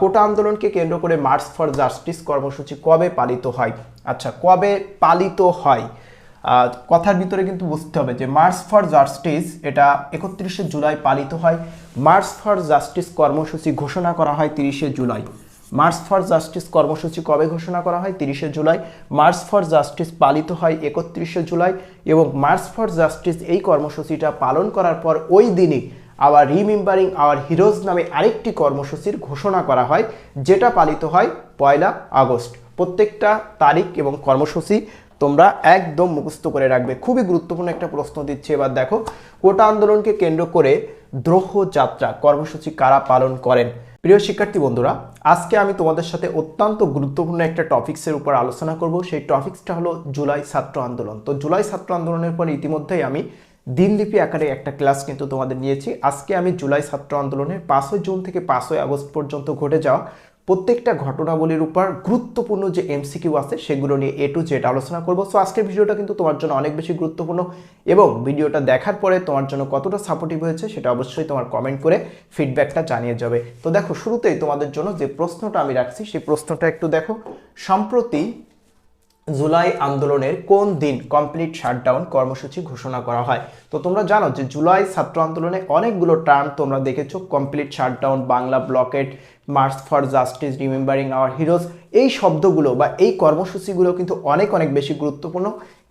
কোটা আন্দোলনকে কেন্দ্র করে মার্চ ফর জাস্টিস কর্মসূচি কবে পালিত হয়? আচ্ছা কবে পালিত হয়? কথার ভিতরে কিন্তু বুঝতে হবে যে মার্চ ফর জাস্টিস এটা একত্রিশে জুলাই পালিত হয়। মার্চ ফর জাস্টিস কর্মসূচি ঘোষণা করা হয় তিরিশে জুলাই। মার্চ ফর জাস্টিস কর্মসূচি কবে ঘোষণা করা হয়? তিরিশে জুলাই। মার্চ ফর জাস্টিস পালিত হয় একত্রিশে জুলাই এবং মার্চ ফর জাস্টিস এই কর্মসূচিটা পালন করার পর ওই দিনই আবার রিমেম্বারিং আওয়ার হিরোজ নামে আরেকটি কর্মসূচির ঘোষণা করা হয়, যেটা পালিত হয় পয়লা আগস্ট। প্রত্যেকটা তারিখ এবং কর্মসূচি তোমরা একদম মুখস্থ করে রাখবে। খুবই গুরুত্বপূর্ণ একটা প্রশ্ন দিচ্ছে এবার দেখো, কোটা আন্দোলনকে কেন্দ্র করে দ্রোহ যাত্রা কর্মসূচি কারা পালন করেন? প্রিয় শিক্ষার্থী বন্ধুরা, আজকে আমি তোমাদের সাথে অত্যন্ত গুরুত্বপূর্ণ একটা টপিক্সের উপর আলোচনা করব। সেই টপিক্সটা হলো জুলাই ছাত্র আন্দোলন। তো জুলাই ছাত্র আন্দোলনের পর ইতিমধ্যেই আমি দিনলিপি আকারে একটা ক্লাস কিন্তু তোমাদের নিয়েছি। আজকে আমি জুলাই ছাত্র আন্দোলনের পাঁচই জুন থেকে পাঁচই আগস্ট পর্যন্ত ঘটে যাওয়া প্রত্যেকটা ঘটনাবলীর উপর গুরুত্বপূর্ণ যে এমসিকিউ আছে সেগুলো নিয়ে এ টু জেড আলোচনা করব। সো আজকের ভিডিওটা কিন্তু তোমার জন্য অনেক বেশি গুরুত্বপূর্ণ এবং ভিডিওটা দেখার পরে তোমার জন্য কতটা সাপোর্টিভ হয়েছে সেটা অবশ্যই তোমার কমেন্ট করে ফিডব্যাকটা জানিয়ে যাবে। তো দেখো, শুরুতেই তোমাদের জন্য যে প্রশ্নটা আমি রাখছি, সেই প্রশ্নটা একটু দেখো। সম্প্রতি জুলাই আন্দোলনের কোন দিন কমপ্লিট শাটডাউন কর্মসূচি ঘোষণা করা হয়? তো তোমরা জানো যে জুলাই ছাত্র আন্দোলনে অনেকগুলো টার্ম তোমরা দেখেছ complete shutdown Bangla blockade march for justice remembering our heroes এই শব্দগুলো বা এই কর্মসূচিগুলো কিন্তু অনেক অনেক বেশি গুরুত্বপূর্ণ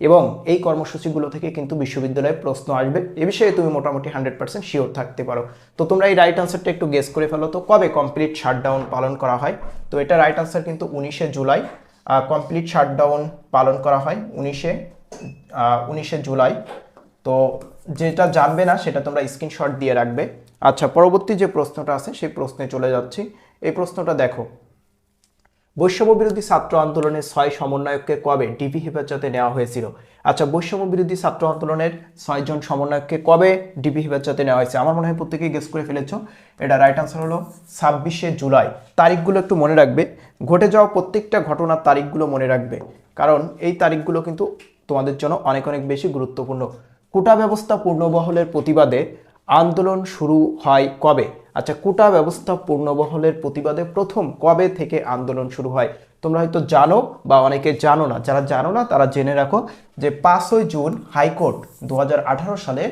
এবং এই কর্মসূচিগুলো থেকে কিন্তু বিশ্ববিদ্যালয়ে প্রশ্ন আসবে। এ বিষয়ে তুমি মোটামুটি হান্ড্রেড পার্সেন্ট শিওর থাকতে পারো। তো তোমরা এই রাইট আনসারটা একটু গেস করে ফেলো তো, কবে কমপ্লিট শাটডাউন পালন করা হয়? তো এটা রাইট আনসার কিন্তু উনিশে জুলাই। কমপ্লিট শাটডাউন পালন করা হয় উনিশে উনিশে জুলাই। তো যেটা জানবে না, সেটা তোমরা স্ক্রিনশট দিয়ে রাখবে। আচ্ছা পরবর্তী যে প্রশ্নটা আছে, সেই প্রশ্নে চলে যাচ্ছি। এই প্রশ্নটা দেখো। বৈষম্য বিরোধী ছাত্র আন্দোলনের ছয় সমন্বয়ককে কবে ডিবি হেফাজতে নেওয়া হয়েছিল? আচ্ছা বৈষম্য বিরোধী ছাত্র আন্দোলনের ছয়জন সমন্বয়ককে কবে ডিবি হেফাজতে নেওয়া হয়েছে? আমার মনে হয় প্রত্যেকেই গেস করে ফেলেছো। এটা রাইট আনসার হলো ছাব্বিশে জুলাই। তারিখগুলো একটু মনে রাখবে। ঘটে যাওয়া প্রত্যেকটা ঘটনার তারিখগুলো মনে রাখবে। কারণ এই তারিখগুলো কিন্তু তোমাদের জন্য অনেক অনেক বেশি গুরুত্বপূর্ণ। কোটা ব্যবস্থা পূর্ণবহলের প্রতিবাদে আন্দোলন শুরু হয় কবে? আচ্ছা কোটা ব্যবস্থা পূর্ণবহলের প্রতিবাদে প্রথম কবে থেকে আন্দোলন শুরু হয়? তোমরা হয়তো জানো বা অনেকে জানো না। যারা জানো না, তারা জেনে রাখো যে পাঁচই জুন হাইকোর্ট দু সালে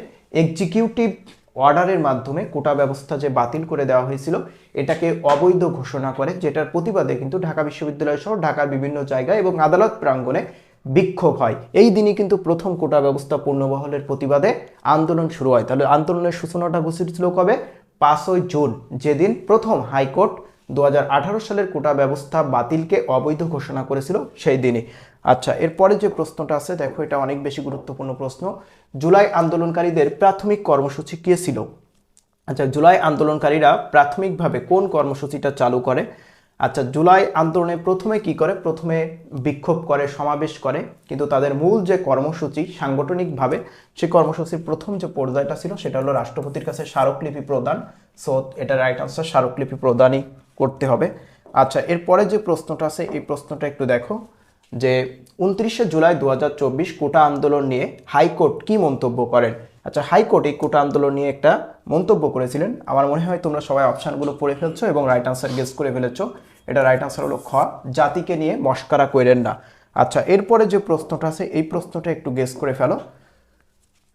এক্সিকিউটিভ অর্ডারের মাধ্যমে কোটা ব্যবস্থা যে বাতিল করে দেওয়া হয়েছিল, এটাকে অবৈধ ঘোষণা করে, যেটার প্রতিবাদে কিন্তু ঢাকা বিশ্ববিদ্যালয় সহ ঢাকার বিভিন্ন জায়গায় এবং আদালত প্রাঙ্গণে বিক্ষোভ হয়। এই দিনই কিন্তু প্রথম কোটা ব্যবস্থা পূর্ণবহলের প্রতিবাদে আন্দোলন শুরু হয়। তাহলে আন্দোলনের সূচনাটা ঘোষিত কবে? পাঁচই জুন যেদিন প্রথম হাইকোর্ট দু হাজার আঠারো সালের কোটা ব্যবস্থা বাতিলকে অবৈধ ঘোষণা করেছিল, সেই দিনই। আচ্ছা এরপরে যে প্রশ্নটা আছে, দেখো, এটা অনেক বেশি গুরুত্বপূর্ণ প্রশ্ন। জুলাই আন্দোলনকারীদের প্রাথমিক কর্মসূচি কে ছিল? আচ্ছা জুলাই আন্দোলনকারীরা প্রাথমিকভাবে কোন কর্মসূচিটা চালু করে? আচ্ছা জুলাই আন্দোলনে প্রথমে কি করে? প্রথমে বিক্ষোভ করে, সমাবেশ করে। কিন্তু তাদের মূল যে কর্মসূচি সাংগঠনিকভাবে সেই কর্মসূচির প্রথম যে পর্যায়টা ছিল, সেটা হলো রাষ্ট্রপতির কাছে স্মারকলিপি প্রদান। সো এটা রাইট আনসার স্মারকলিপি প্রদানই করতে হবে। আচ্ছা এরপরে যে প্রশ্নটা আছে, এই প্রশ্নটা একটু দেখো। যে, উনত্রিশে জুলাই দু হাজার চব্বিশ কোটা আন্দোলন নিয়ে হাইকোর্ট কি মন্তব্য করেন? আচ্ছা হাইকোর্ট এই কোটা আন্দোলন নিয়ে একটা মন্তব্য করেছিলেন। আমার মনে হয় তোমরা সবাই অপশানগুলো পড়ে ফেলছো এবং রাইট আনসার গেস করে ফেলেছো। এটা রাইট আনসার হলো খ, জাতিকে নিয়ে মস্কারা করেন না। আচ্ছা এরপরে যে প্রশ্নটা আছে, এই প্রশ্নটা একটু গেস করে ফেলো।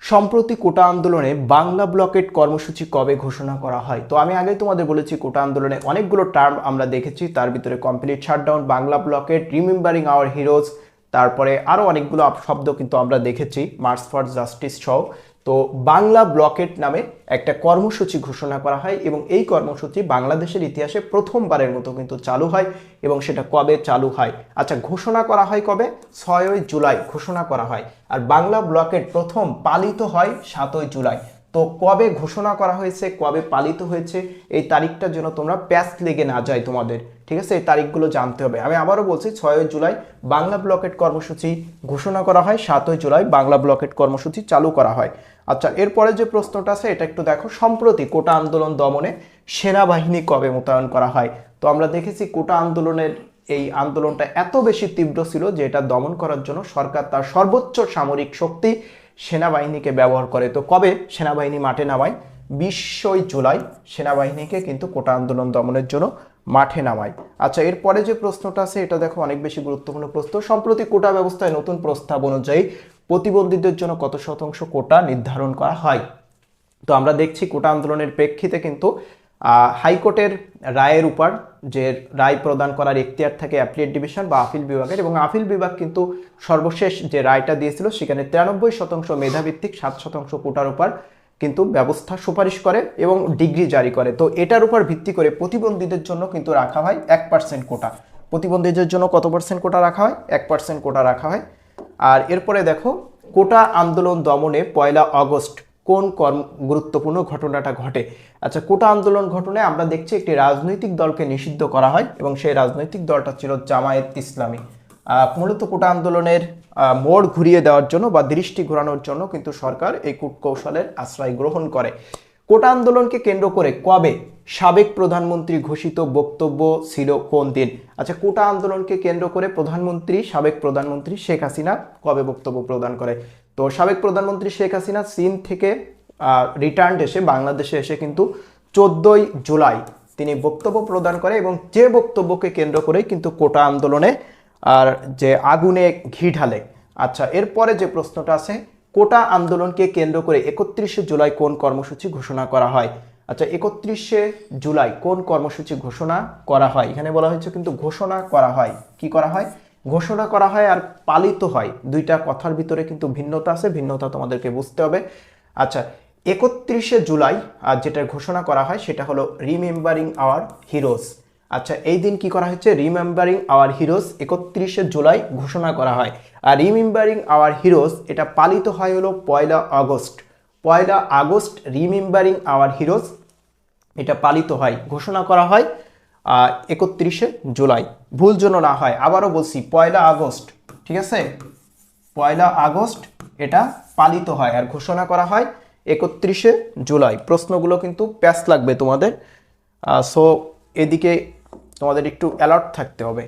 সম্প্রতি কোটা আন্দোলনে বাংলা ব্লকেট কর্মসূচি কবে ঘোষণা করা হয়? তো আমি আগেই তোমাদের বলেছি, কোটা আন্দোলনে অনেকগুলো টার্ম আমরা দেখেছি। তার ভিতরে complete shutdown Bangla blockade remembering our heroes তারপরে আরও অনেকগুলো শব্দ কিন্তু আমরা দেখেছি। মার্চ ফর জাস্টিস সহ তো বাংলা ব্লকেট নামে একটা কর্মসূচি ঘোষণা করা হয় এবং এই কর্মসূচি বাংলাদেশের ইতিহাসে প্রথমবারের মতো কিন্তু চালু হয় এবং সেটা কবে চালু হয়? আচ্ছা ঘোষণা করা হয় কবে? ছয়ই জুলাই ঘোষণা করা হয়। আর বাংলা ব্লকেট প্রথম পালিত হয় সাতই জুলাই। তো কবে ঘোষণা করা হয়েছে, কবে পালিত হয়েছে, এই তারিখটা যেন তোমরা প্যাস লেগে না যায় তোমাদের। ঠিক আছে? এই তারিখগুলো জানতে হবে। আমি আবারও বলছি, ছয়ই জুলাই বাংলা ব্লকেট কর্মসূচি ঘোষণা করা হয়, সাতই জুলাই বাংলা ব্লকেট কর্মসূচি চালু করা হয়। আচ্ছা এরপরে যে প্রশ্নটা আছে, এটা একটু দেখো। সম্প্রতি কোটা আন্দোলন দমনে সেনাবাহিনী কবে মোতায়েন করা হয়? তো আমরা দেখেছি, কোটা আন্দোলনের এই আন্দোলনটা এত বেশি তীব্র ছিল যে এটা দমন করার জন্য সরকার তার সর্বোচ্চ সামরিক শক্তি সেনাবাহিনীকে ব্যবহার করে। তো কবে সেনাবাহিনী মাঠে নামায়? বিশই জুলাই সেনাবাহিনীকে কিন্তু কোটা আন্দোলন দমনের জন্য মাঠে নামায়। আচ্ছা এরপরে যে প্রশ্নটা আছে, এটা দেখো অনেক বেশি গুরুত্বপূর্ণ প্রশ্ন। সম্প্রতি কোটা ব্যবস্থায় নতুন প্রস্তাব অনুযায়ী প্রতিবন্ধীদের জন্য কত শতাংশ কোটা নির্ধারণ করা হয়? তো আমরা দেখছি কোটা আন্দোলনের প্রেক্ষিতে কিন্তু হাইকোর্টের রায়ের উপর যে রায় প্রদান করার এখতিয়ার থাকে অ্যাপ্লিয়েট ডিভিশন বা আপিল বিভাগের এবং আপিল বিভাগ কিন্তু সর্বশেষ যে রায়টা দিয়েছিল সেখানে তিরানব্বই শতাংশ মেধাভিত্তিক, সাত শতাংশ কোটার উপর কিন্তু ব্যবস্থা সুপারিশ করে এবং ডিগ্রি জারি করে। তো এটার উপর ভিত্তি করে প্রতিবন্ধীদের জন্য কিন্তু রাখা হয় এক পার্সেন্ট কোটা। প্রতিবন্ধীদের জন্য কত পার্সেন্ট কোটা রাখা হয়? এক পার্সেন্ট কোটা রাখা হয়। আর এরপরে দেখো, কোটা আন্দোলন দমনে পয়লা আগস্ট কোন কর্ম, গুরুত্বপূর্ণ ঘটনাটা ঘটে? আচ্ছা কোটা আন্দোলন ঘটনায় আমরা দেখছি একটি রাজনৈতিক দলকে নিষিদ্ধ করা হয় এবং সেই রাজনৈতিক দলটা ছিল জামায়াত ইসলামী। মূলত কোটা আন্দোলনের মোড় ঘুরিয়ে দেওয়ার জন্য বা দৃষ্টি ঘোরানোর জন্য কিন্তু সরকার এই কূটকৌশলের আশ্রয় গ্রহণ করে। কোটা আন্দোলনকে কেন্দ্র করে কবে সাবেক প্রধানমন্ত্রী ঘোষিত বক্তব্য ছিল কোন দিন? আচ্ছা কোটা আন্দোলনকে কেন্দ্র করে প্রধানমন্ত্রী, সাবেক প্রধানমন্ত্রী শেখ হাসিনা কবে বক্তব্য প্রদান করে? তো সাবেক প্রধানমন্ত্রী শেখ হাসিনা চীন থেকে রিটার্ন এসে বাংলাদেশে এসে কিন্তু চোদ্দই জুলাই তিনি বক্তব্য প্রদান করে এবং যে বক্তব্যকে কেন্দ্র করে কিন্তু কোটা আন্দোলনে, আর যে আগুনে ঘি ঢালে। আচ্ছা এরপরে যে প্রশ্নটা আছে, কোটা আন্দোলনকে কেন্দ্র করে একত্রিশে জুলাই কোন কর্মসূচি ঘোষণা করা হয়? আচ্ছা একত্রিশে জুলাই কোন কর্মসূচি ঘোষণা করা হয়? এখানে বলা হয়েছে কিন্তু ঘোষণা করা হয়। কি করা হয়? ঘোষণা করা হয় আর পালিত হয়। দুইটা কথার ভিতরে কিন্তু ভিন্নতা আছে, ভিন্নতা তোমাদেরকে বুঝতে হবে। আচ্ছা একত্রিশে জুলাই আর যেটা ঘোষণা করা হয় সেটা হলো রিমেম্বারিং আওয়ার হিরোজ আচ্ছা এই দিন কি করা হচ্ছে রিমেম্বারিং আওয়ার হিরোজ একত্রিশে জুলাই ঘোষণা করা হয়। আর রিমেম্বারিং আওয়ার হিরোজ এটা পালিত হয় হলো পয়লা আগস্ট। পয়লা আগস্ট রিমেম্বারিং আওয়ার হিরোজ এটা পালিত হয়, ঘোষণা করা হয় একত্রিশে জুলাই। ভুল যেন না হয়, আবারও বলছি, পয়লা আগস্ট, ঠিক আছে? পয়লা আগস্ট এটা পালিত হয় আর ঘোষণা করা হয় একত্রিশে জুলাই। প্রশ্নগুলো কিন্তু প্যাস লাগবে তোমাদের। সো এদিকে তোমাদের একটু অ্যালার্ট থাকতে হবে।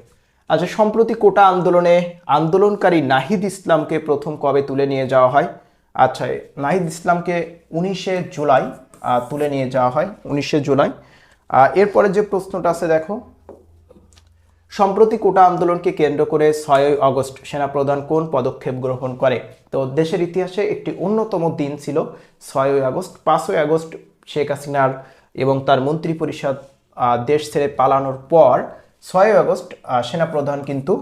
আচ্ছা সম্প্রতি কোটা আন্দোলনে আন্দোলনকারী নাহিদ ইসলামকে প্রথম কবে তুলে নিয়ে যাওয়া হয়? আচ্ছা নাহিদ ইসলামকে উনিশে জুলাই তুলে নিয়ে যাওয়া হয় উনিশে জুলাই। এরপরে যে প্রশ্নটা আছে দেখো সম্প্রতি কোটা আন্দোলনকে কেন্দ্র করে ছয়ই আগস্ট সেনাপ্রধান কোন পদক্ষেপ গ্রহণ করে? তো দেশের ইতিহাসে একটি অন্যতম দিন ছিল ছয়ই আগস্ট পাঁচই আগস্ট শেখ হাসিনার এবং তার মন্ত্রী পরিষদ আহ, দেশ ছেড়ে পালানোর পর ছয়ই আগস্ট সেনাপ্রধান কিন্তু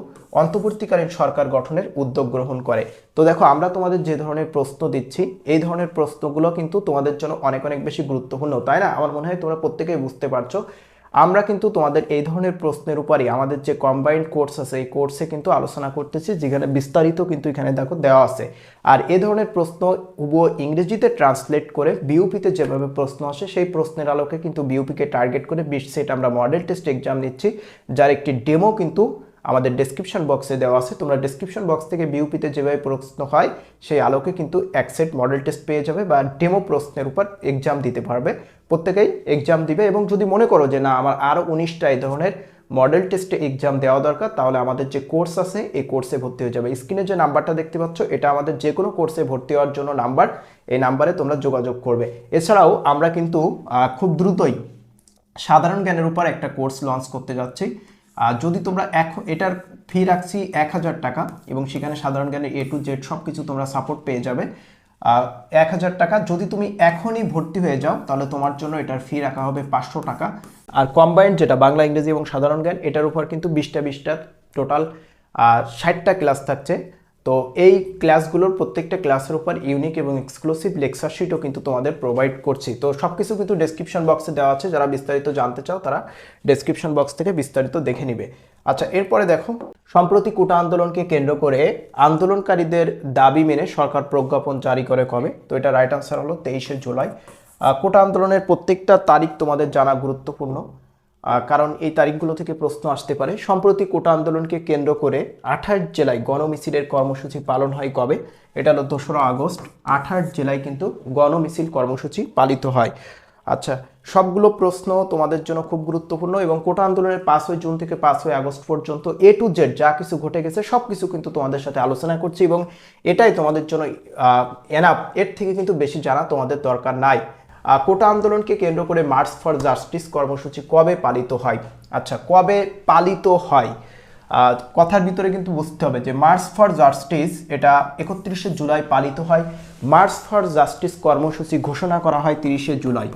অন্তর্বর্তীকালীন সরকার গঠনের উদ্যোগ গ্রহণ করে। তো দেখো, আমরা তোমাদের যে ধরনের প্রশ্ন দিচ্ছি, এই ধরনের প্রশ্নগুলো কিন্তু তোমাদের জন্য অনেক অনেক বেশি গুরুত্বপূর্ণ, তাই না? আমার মনে হয় তোমরা প্রত্যেকেই বুঝতে পারছ আমরা কিন্তু তোমাদের এই ধরনের প্রশ্নের উপরই আমাদের যে কম্বাইন্ড কোর্স আছে, এই কোর্সে কিন্তু আলোচনা করতেছি, যেখানে বিস্তারিত কিন্তু এখানে দেখো দেওয়া আছে। আর এ ধরনের প্রশ্ন উভয় ইংরেজিতে ট্রান্সলেট করে বিউপিতে যেভাবে প্রশ্ন আসে, সেই প্রশ্নের আলোকে কিন্তু বিউপিকে টার্গেট করে বিশ সেট আমরা মডেল টেস্ট এক্সাম নিচ্ছি, যার একটি ডেমো কিন্তু আমাদের ডেসক্রিপশন বক্সে দেওয়া আছে। তোমরা ডেসক্রিপশন বক্স থেকে বিউপিতে যেভাবে প্রশ্ন হয়, সেই আলোকে কিন্তু এক সেট মডেল টেস্ট পেয়ে যাবে বা ডেমো প্রশ্নের উপর এক্সাম দিতে পারবে। প্রত্যেকেই এক্সাম দিবে এবং যদি মনে করো যে না, আমার আরও উনিশটা এই ধরনের মডেল টেস্টে এক্সাম দেওয়া দরকার, তাহলে আমাদের যে কোর্স আছে, এই কোর্সে ভর্তি হয়ে যাবে। স্ক্রিনে যে নাম্বারটা দেখতে পাচ্ছ, এটা আমাদের যে কোনো কোর্সে ভর্তি হওয়ার জন্য নাম্বার এই নাম্বারে তোমরা যোগাযোগ করবে। এছাড়াও আমরা কিন্তু খুব দ্রুতই সাধারণ জ্ঞানের উপর একটা কোর্স লঞ্চ করতে যাচ্ছি। যদি তোমরা এক, এটার ফি রাখছি এক হাজার টাকা এবং সেখানে সাধারণ জ্ঞানের এ টু জেড সব কিছু তোমরা সাপোর্ট পেয়ে যাবে। এক হাজার টাকা যদি তুমি এখনই ভর্তি হয়ে যাও, তাহলে তোমার জন্য এটার ফি রাখা হবে পাঁচশো টাকা। আর কম্বাইন্ড যেটা বাংলা, ইংরেজি এবং সাধারণ জ্ঞান, এটার উপর কিন্তু বিশটা বিশটা টোটাল ষাটটা ক্লাস থাকছে। তো এই ক্লাসগুলোর প্রত্যেকটা ক্লাসের উপর ইউনিক এবং এক্সক্লুসিভ লেকচার শিটও কিন্তু তোমাদের প্রোভাইড করছি। তো সব কিছু কিন্তু ডেসক্রিপশন বক্সে দেওয়া আছে। যারা বিস্তারিত জানতে চাও, তারা ডেসক্রিপশন বক্স থেকে বিস্তারিত দেখে নিবে। আচ্ছা এরপরে দেখো, সম্প্রতি কোটা আন্দোলনকে কেন্দ্র করে আন্দোলনকারীদের দাবি মেনে সরকার প্রজ্ঞাপন জারি করে কবে? তো এটা রাইট আনসার হলো তেইশে জুলাই। কোটা আন্দোলনের প্রত্যেকটা তারিখ তোমাদের জানা গুরুত্বপূর্ণ। কারণ এই তারিখগুলো থেকে প্রশ্ন আসতে পারে। সম্প্রতি কোটা আন্দোলনকে কেন্দ্র করে আঠাশ জেলায় গণমিছিলের কর্মসূচি পালন হয় কবে? এটা হলো দোসরা আগস্ট। আঠাশ জেলায় কিন্তু গণমিছিল কর্মসূচি পালিত হয়। আচ্ছা সবগুলো প্রশ্ন তোমাদের জন্য খুব গুরুত্বপূর্ণ এবং কোটা আন্দোলনের পাঁচই জুন থেকে পাঁচই আগস্ট পর্যন্ত এ টু জেড যা কিছু ঘটে গেছে সব কিছু কিন্তু তোমাদের সাথে আলোচনা করছি এবং এটাই তোমাদের জন্য এনাফ এর থেকে কিন্তু বেশি জানা তোমাদের দরকার নাই। কোটা আন্দোলনকে কেন্দ্র করে মার্চ ফর জাস্টিস কর্মসূচি কবে পালিত হয়? আচ্ছা কবে পালিত হয়? কথার ভিতরে কিন্তু বুঝতে হবে যে মার্চ ফর জাস্টিস এটা একত্রিশে জুলাই পালিত হয়। মার্চ ফর জাস্টিস কর্মসূচি ঘোষণা করা হয় তিরিশে জুলাই।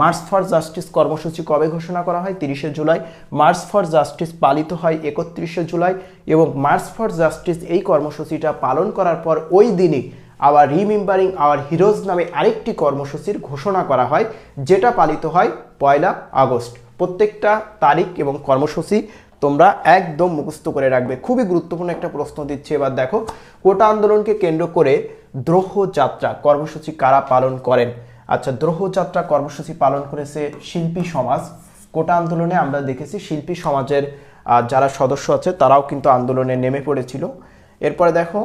মার্চ ফর জাস্টিস কর্মসূচি কবে ঘোষণা করা হয়? তিরিশে জুলাই। মার্চ ফর জাস্টিস পালিত হয় একত্রিশে জুলাই এবং মার্চ ফর জাস্টিস এই কর্মসূচিটা পালন করার পর ওই দিনই আবার রিমেম্বারিং আওয়ার হিরোজ নামে আরেকটি কর্মসূচির ঘোষণা করা হয়, যেটা পালিত হয় পয়লা আগস্ট। প্রত্যেকটা তারিখ এবং কর্মসূচি তোমরা একদম মুখস্থ করে রাখবে। খুবই গুরুত্বপূর্ণ একটা প্রশ্ন দিচ্ছে এবার দেখো, কোটা আন্দোলনকে কেন্দ্র করে দ্রোহ যাত্রা কর্মসূচি কারা পালন করেন? আচ্ছা দ্রোহ যাত্রা কর্মসূচি পালন করেছে শিল্পী সমাজ। কোটা আন্দোলনে আমরা দেখেছি শিল্পী সমাজের যারা সদস্য আছে, তারাও কিন্তু আন্দোলনে নেমে পড়েছিল। এরপরে দেখো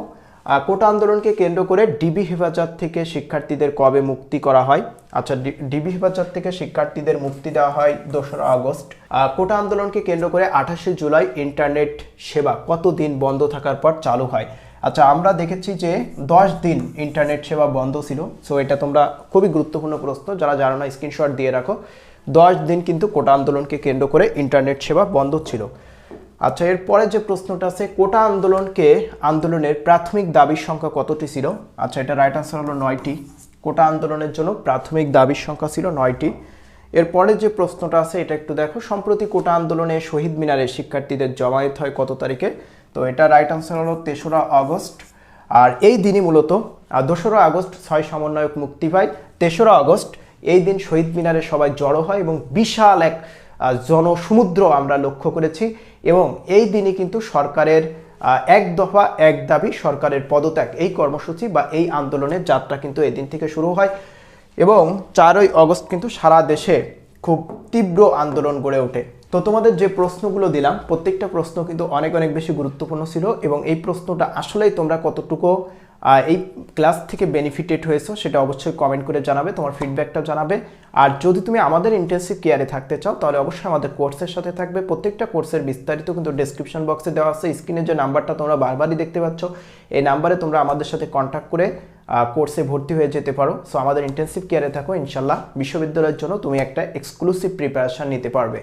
কোটা আন্দোলনকে কেন্দ্র করে ডিবি হেফাজত থেকে শিক্ষার্থীদের কবে মুক্তি করা হয়? আচ্ছা ডিবি হেফাজত থেকে শিক্ষার্থীদের মুক্তি দেওয়া হয় দোসরা আগস্ট। কোটা আন্দোলনকে কেন্দ্র করে আঠাশে জুলাই ইন্টারনেট সেবা কতদিন বন্ধ থাকার পর চালু হয়? আচ্ছা আমরা দেখেছি যে দশ দিন ইন্টারনেট সেবা বন্ধ ছিল। সো এটা তোমরা খুবই গুরুত্বপূর্ণ প্রশ্ন। যারা জানো না স্ক্রিনশট দিয়ে রাখো। দশ দিন কিন্তু কোটা আন্দোলনকে কেন্দ্র করে ইন্টারনেট সেবা বন্ধ ছিল। আচ্ছা এরপরে যে প্রশ্নটা আছে, কোটা আন্দোলনকে আন্দোলনের প্রাথমিক দাবির সংখ্যা কতটি ছিল? আচ্ছা এটা রাইট আনসার হলো নয়টি। কোটা আন্দোলনের জন্য প্রাথমিক দাবির সংখ্যা ছিল নয়টি। এরপরে যে প্রশ্নটা আছে, এটা একটু দেখো। সম্প্রতি কোটা আন্দোলনে শহীদ মিনারে শিক্ষার্থীদের জমায়েত হয় কত তারিখে? তো এটা রাইট আনসার হলো তেসরা আগস্ট। আর এই দিনই মূলত দোসরা আগস্ট ছয় সমন্বয়ক মুক্তি পায়। তেসরা আগস্ট, এই দিন শহীদ মিনারে সবাই জড়ো হয় এবং বিশাল এক জনসমুদ্র আমরা লক্ষ্য করেছি এবং এই দিনই কিন্তু সরকারের এক দফা এক দাবি সরকারের পদত্যাগ। এই কর্মসূচি বা এই আন্দোলনের যাত্রা কিন্তু এদিন থেকে শুরু হয় এবং চারই অগস্ট কিন্তু সারা দেশে খুব তীব্র আন্দোলন গড়ে ওঠে। তো তোমাদের যে প্রশ্নগুলো দিলাম, প্রত্যেকটা প্রশ্ন কিন্তু অনেক অনেক বেশি গুরুত্বপূর্ণ ছিল এবং এই প্রশ্নটা আসলেই তোমরা কতটুকু এই ক্লাস থেকে বেনিফিটেড হয়েছো, সেটা অবশ্যই কমেন্ট করে জানাবে, তোমার ফিডব্যাকটা জানাবে। আর যদি তুমি আমাদের ইন্টেন্সিভ কেয়ারে থাকতে চাও, তাহলে অবশ্যই আমাদের কোর্সের সাথে থাকবে। প্রত্যেকটা কোর্সের বিস্তারিত কিন্তু ডেসক্রিপশন বক্সে দেওয়া আছে। স্ক্রিনের যে নাম্বারটা তোমরা বারবারই দেখতে পাচ্ছ, এই নাম্বারে তোমরা আমাদের সাথে কন্ট্যাক্ট করে কোর্সে ভর্তি হয়ে যেতে পারো। সো আমাদের ইন্টেন্সিভ কেয়ারে থাকো, ইনশাল্লাহ বিশ্ববিদ্যালয়ের জন্য তুমি একটা এক্সক্লুসিভ প্রিপারেশন নিতে পারবে।